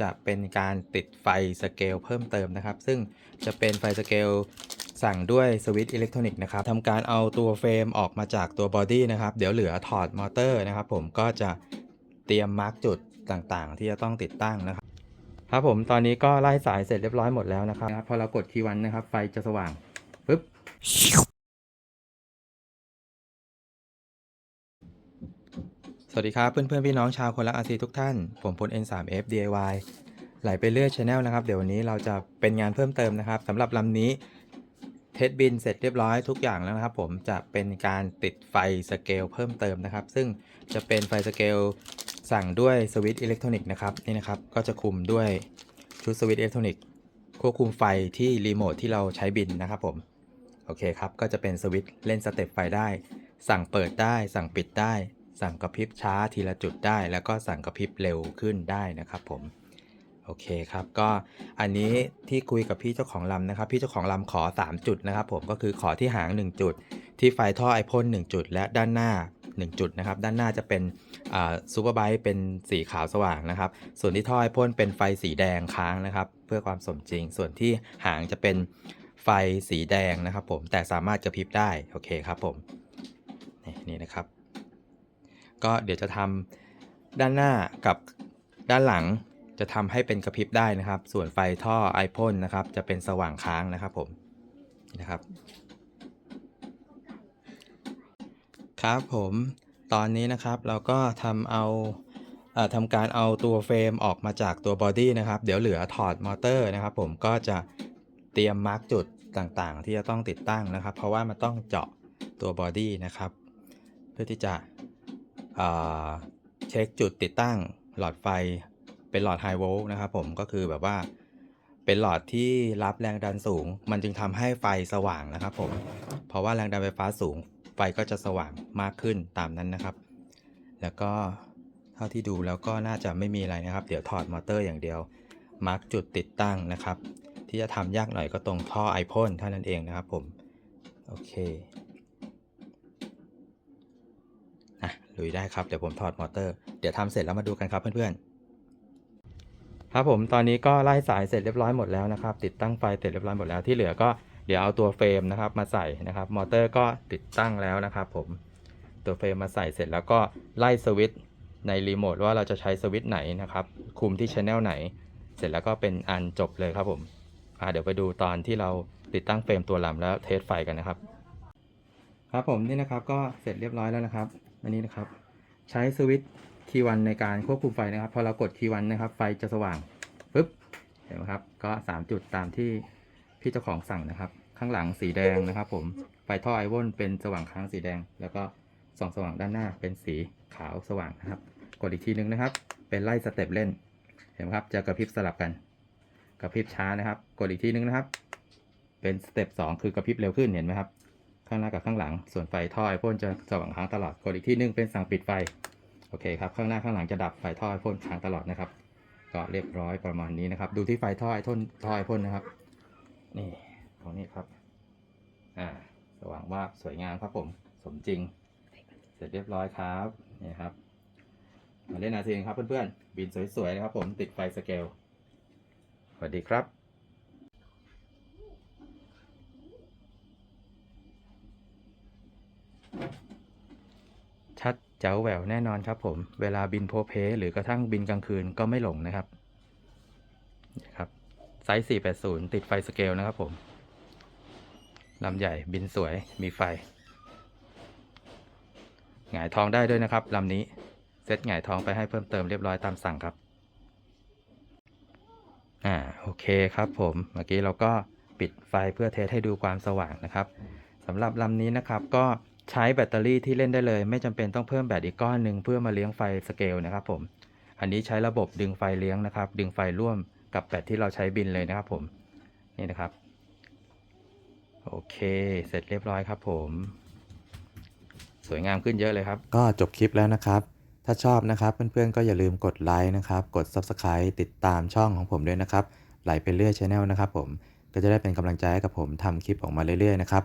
จะเป็นการติดไฟสเกลเพิ่มเติมนะครับ ซึ่งจะเป็นไฟสเกลสั่งด้วยสวิตช์อิเล็กทรอนิกส์นะครับทำการเอาตัวเฟรมออกมาจากตัวบอดี้นะครับ เดี๋ยวเหลือถอดมอเตอร์นะครับ ผมก็จะเตรียมมาร์กจุดต่างๆ ที่จะต้องติดตั้งนะครับ ครับผมตอนนี้ก็ไล่สายเสร็จเรียบร้อยหมดแล้วนะครับ พอเรากดคีย์วันนะครับ ไฟจะสว่างปึ๊บ สวัสดีครับเพื่อนเพื่อนพี่น้องชาวคนรักอาซีทุกท่าน ผมพล N3F DIY ไหลไปเรื่อยชาแนลนะครับ เดี๋ยววันนี้เราจะเป็นงานเพิ่มเติมนะครับสำหรับลำนี้เทสบินเสร็จเรียบร้อยทุกอย่างแล้วนะครับ ผมจะเป็นการติดไฟสเกลเพิ่มเติมนะครับ ซึ่งจะเป็นไฟสเกลสั่งด้วยสวิตช์อิเล็กทรอนิกส์นะครับนี่นะครับก็จะคุมด้วยชุดสวิตช์อิเล็กทรอนิกส์ควบคุมไฟที่รีโมทที่เราใช้บินนะครับผมโอเคครับก็จะเป็นสวิตช์เล่นสเต็ปไฟได้ สั่งเปิดได้ สั่งปิดได้ สั่งกระพริบช้าทีละจุดได้ แล้วก็สั่งกระพริบเร็วขึ้นได้นะครับผมโอเคครับก็อันนี้ที่คุยกับพี่เจ้าของลำนะครับ พี่เจ้าของลำขอ 3 จุดนะครับ ผมก็คือขอที่หาง 1 จุด ที่ไฟท่อไอพ่น1จุด และด้านหน้า 1 จุดนะครับ ด้านหน้าจะเป็นซูเปอร์ไบต์เป็นสีขาวสว่างนะครับ ส่วนที่ท่อไอพ่นเป็นไฟสีแดงค้างนะครับ เพื่อความสมจริง ส่วนที่หางจะเป็นไฟสีแดงนะครับ ผมแต่สามารถกระพริบได้โอเคครับผมนี่นี่นะครับ ก็เดี๋ยวจะทำด้านหน้ากับด้านหลังจะทำให้เป็นกระพริบได้นะครับ ส่วนไฟท่อไอพ่นนะครับ จะเป็นสว่างค้างนะครับผมนะครับ ครับผมตอนนี้นะครับเราก็ทำเอาเอ่อทำการเอาตัวเฟรมออกมาจากตัวบอดี้นะครับ เดี๋ยวเหลือถอดมอเตอร์นะครับ ผมก็จะเตรียมมาร์กจุดต่างๆ ที่จะต้องติดตั้งนะครับ เพราะว่ามันต้องเจาะตัวบอดี้นะครับ เพื่อที่จะ เช็คจุดติดตั้งหลอดไฟเป็นหลอดไฮโวลต์นะครับผมก็คือแบบว่าเป็นหลอดที่รับแรงดันสูง มันจึงทำให้ไฟสว่างนะครับผมเพราะว่าแรงดันไฟฟ้าสูง ไฟก็จะสว่างมากขึ้นตามนั้นนะครับ แล้วก็เท่าที่ดูแล้วก็น่าจะไม่มีอะไรนะครับ เดี๋ยวถอดมอเตอร์อย่างเดียวมาร์กจุดติดตั้งนะครับ ที่จะทำยากหน่อยก็ตรงท่อไอพ่นเท่านั้นเองนะครับผมโอเค อะ ลุยได้ครับ เดี๋ยวผมถอดมอเตอร์ เดี๋ยวทำเสร็จแล้วมาดูกันครับเพื่อนๆ ครับผมตอนนี้ก็ไล่สายเสร็จเรียบร้อยหมดแล้วนะครับ ติดตั้งไฟเสร็จเรียบร้อยหมดแล้วที่เหลือก็เดี๋ยวเอาตัวเฟรมนะครับมาใส่นะครับ มอเตอร์ก็ติดตั้งแล้วนะครับ ผมตัวเฟรมมาใส่เสร็จแล้วก็ไล่สวิตช์ในรีโมทว่าเราจะใช้สวิตช์ไหนนะครับ คุมที่ช anel ไหน เสร็จแล้วก็เป็นอันจบเลยครับผมเดี๋ยวไปดูตอนที่เราติดตั้งเฟรมตัวลำแล้วเทสไฟกันนะครับ ครับผมนี่นะครับก็เสร็จเรียบร้อยแล้วนะครับ อันนี้นะครับ ใช้สวิตช์คีย์วันในการควบคุมไฟนะครับ พอเรากดคีย์วันนะครับ ไฟจะสว่างปึ๊บเห็นไหมครับ ก็ 3 จุดตามที่พี่เจ้าของสั่งนะครับ ข้างหลังสีแดงนะครับ ผมไฟท่อไอวอนเป็นสว่างค้างสีแดง แล้วก็ส่องสว่างด้านหน้าเป็นสีขาวสว่างนะครับ กดอีกทีนึงนะครับ เป็นไล่สเต็ปเล่น เห็นไหมครับ จะกระพริบสลับกัน กระพริบช้านะครับ กดอีกทีนึงนะครับ เป็นสเต็ปสองคือกระพริบเร็วขึ้นเห็นไหมครับ ข้างหน้ากับข้างหลัง ส่วนไฟท่อไอพ่นจะสว่างค้างตลอดกดอีกที่นึงเป็นสั่งปิดไฟ โอเคครับ ข้างหน้าข้างหลังจะดับไฟท่อไอพ่นค้างตลอดนะครับ ก็เรียบร้อยประมาณนี้นะครับ ดูที่ไฟท่อไอพ่นท่อไอพ่นนะครับ นี่ตรงนี้ครับ อ่า สว่างว่าสวยงามครับผม สมจริง เสร็จเรียบร้อยครับ นี่ครับ มาเล่นอาซีนครับเพื่อนๆ บินสวยๆนะครับผม ติดไฟสเกล สวัสดีครับ ชัด เจ๋วแหววแน่นอนครับผม เวลาบินโพเพหรือกระทั่งบินกลางคืนก็ไม่หลงนะครับนี่ครับไซส์ 480 ติดไฟสเกลนะครับผมลำใหญ่บินสวยมีไฟ หงายทองได้ด้วยนะครับลำนี้ เซตหงายทองไปให้เพิ่มเติมเรียบร้อยตามสั่งครับ อ่าโอเคครับผมเมื่อกี้เราก็ปิดไฟเพื่อเทสให้ดูความสว่างนะครับสำหรับลำนี้นะครับก็ ใช้แบตเตอรี่ที่เล่นได้เลย ไม่จำเป็นต้องเพิ่มแบตอีกก้อนหนึ่งเพื่อมาเลี้ยงไฟสเกลนะครับผม อันนี้ใช้ระบบดึงไฟเลี้ยงนะครับ ดึงไฟร่วมกับแบตที่เราใช้บินเลยนะครับผม นี่นะครับ โอเค เสร็จเรียบร้อยครับผม สวยงามขึ้นเยอะเลยครับ ก็จบคลิปแล้วนะครับ ถ้าชอบนะครับ เพื่อนๆก็อย่าลืมกดไลค์นะครับ กด Subscribe ติดตามช่องของผมด้วยนะครับ ไหลไปเรื่อยช anel นะครับผม ก็จะได้เป็นกำลังใจให้กับผมทำคลิปออกมาเรื่อยๆนะครับ